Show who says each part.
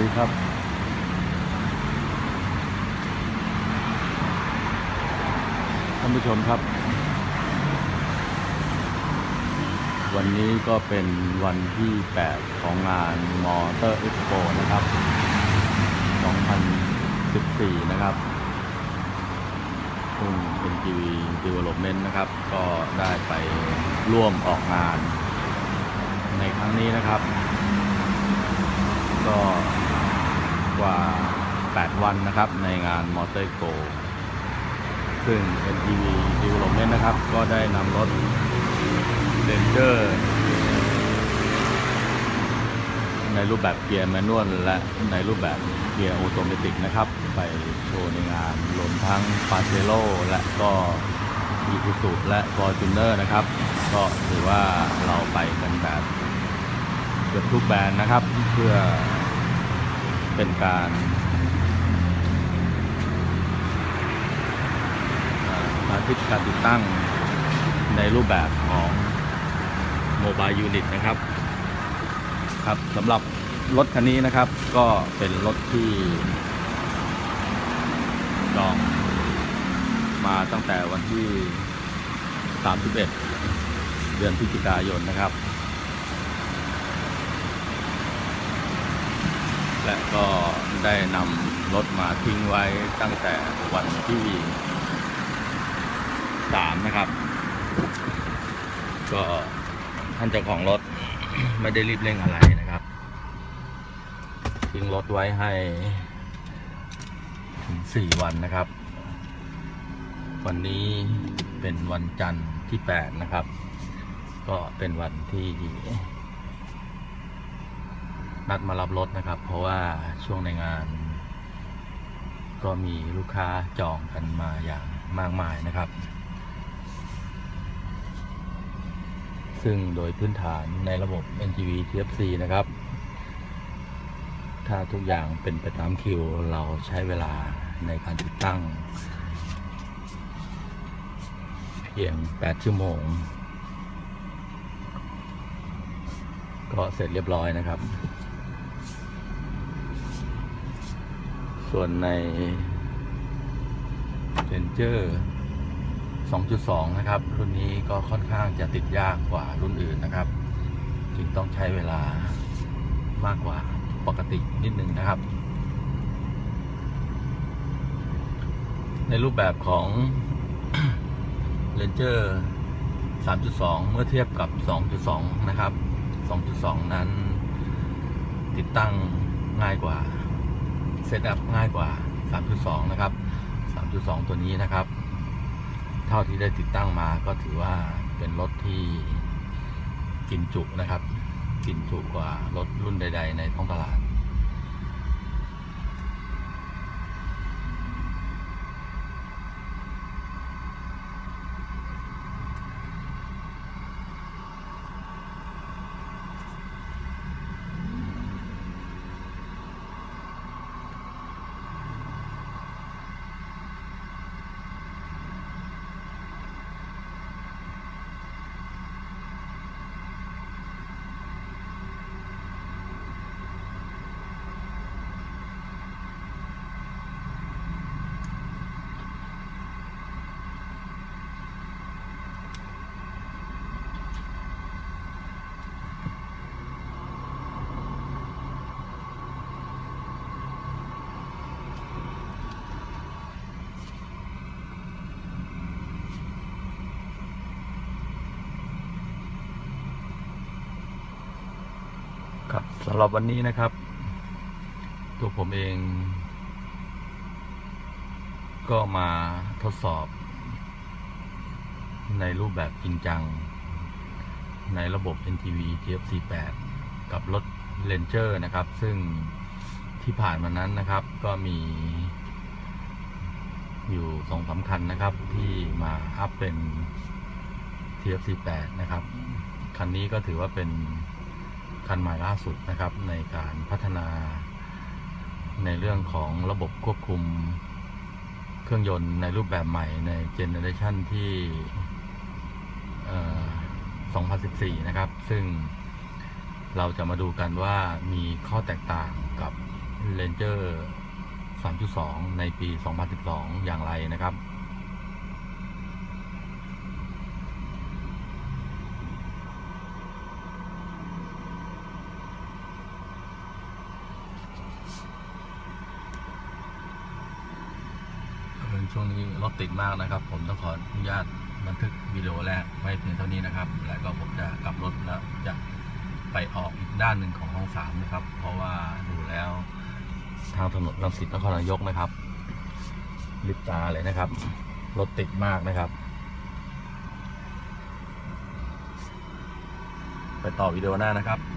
Speaker 1: ดีครับท่านผู้ชมครับ วันนี้ก็เป็นวันที่ 8 ของงานมอเตอร์เอ็กซ์โปนะครับ 2014 นะครับซึ่ง NGV Development นต์นะครับ ก็ได้ไปร่วมออกงานในครั้งนี้นะครับ ก็ 8 วันนะครับ ในงานมอเตอร์โกซึ่ง NTV Development นะครับ ก็ได้นำรถ Ranger ในรูปแบบเกียร์แมนนวลและในรูปแบบเกียร์ออโตเมติกนะครับ ไปโชว์ในงานรวมทั้ง p a c e l o และก็ i s u z u และ Fortuner นะครับ ก็ถือว่าเราไปกันแบบเกือบทุกแบรนด์นะครับ เพื่อเป็นการเอ่อสาธิตการติดตั้งในรูปแบบของโมบายยูนิตนะครับครับสำหรับรถคันนี้นะครับ ก็เป็นรถที่จองมาตั้งแต่วันที่ 31 เดือนพฤศจิกายนนะครับ และก็ได้นำรถมาทิ้งไว้ตั้งแต่วันที่ นะครับ ก็ท่านเจ้าของรถไม่ได้รีบเร่งอะไรนะครับทิ้งรถไว้ให้ถึง4วันนะครับ วันนี้เป็นวันจันทร์ที่8นะครับ ก็เป็นวันที่นัดมารับรถนะครับ เพราะว่าช่วงในงาน ก็มีลูกค้าจองกันมาอย่างมากมายนะครับ ซึ่งโดยพื้นฐานในระบบ NGV TFC นะครับ ถ้าทุกอย่างเป็นไปตามคิว เราใช้เวลาในการติดตั้ง เพียง 8 ชั่วโมง ก็เสร็จเรียบร้อยนะครับ ส่วนใน Ranger 2.2 นะครับ รุ่นนี้ก็ค่อนข้างจะติดยากกว่ารุ่นอื่นนะครับ จึงต้องใช้เวลามากกว่าปกตินิดนึงนะครับ ในรูปแบบของ Ranger 3.2 เมื่อเทียบกับ 2.2 นะครับ 2.2 นั้น ติดตั้งง่ายกว่าเซตอัพง่ายกว่า 3.2 นะครับ 3.2 ตัวนี้นะครับ เท่าที่ได้ติดตั้งมาก็ถือว่าเป็นรถที่กินจุนะครับ กินจุกว่ารถรุ่นใด ๆ ในท้องตลาด ครับ สำหรับวันนี้นะครับ ตัวผมเอง ก็มาทดสอบ ในรูปแบบจริงจัง ในระบบ NTV TFC8 กับรถ Ranger นะครับ ซึ่งที่ผ่านมานั้นนะครับ ก็มี อยู่สองสามคัญนะครับ ที่มาอัพเป็น TFC8 นะครับ คันนี้ก็ถือว่าเป็น คันใหม่ล่าสุดนะครับในการพัฒนาในเรื่องของระบบควบคุมเครื่องยนต์ในรูปแบบใหม่ในเจเนอเรชันที่2014 นะครับ ซึ่งเราจะมาดูกันว่ามีข้อแตกต่างกับ Ranger 3.2 ในปี 2012 อย่างไรนะครับ ช่วงนี้รถติดมากนะครับ ผมต้องขออนุญาตบันทึกวิดีโอแรกไว้เพียงเท่านี้นะครับ แล้วก็ผมจะกลับรถแล้วจะไปออกอีกด้านหนึ่งของห้องสามนะครับ เพราะว่าดูแล้วทางถนนรังสิตนครนายกนะครับลิบตาเลยนะครับ รถติดมากนะครับ ไปต่อวิดีโอหน้านะครับ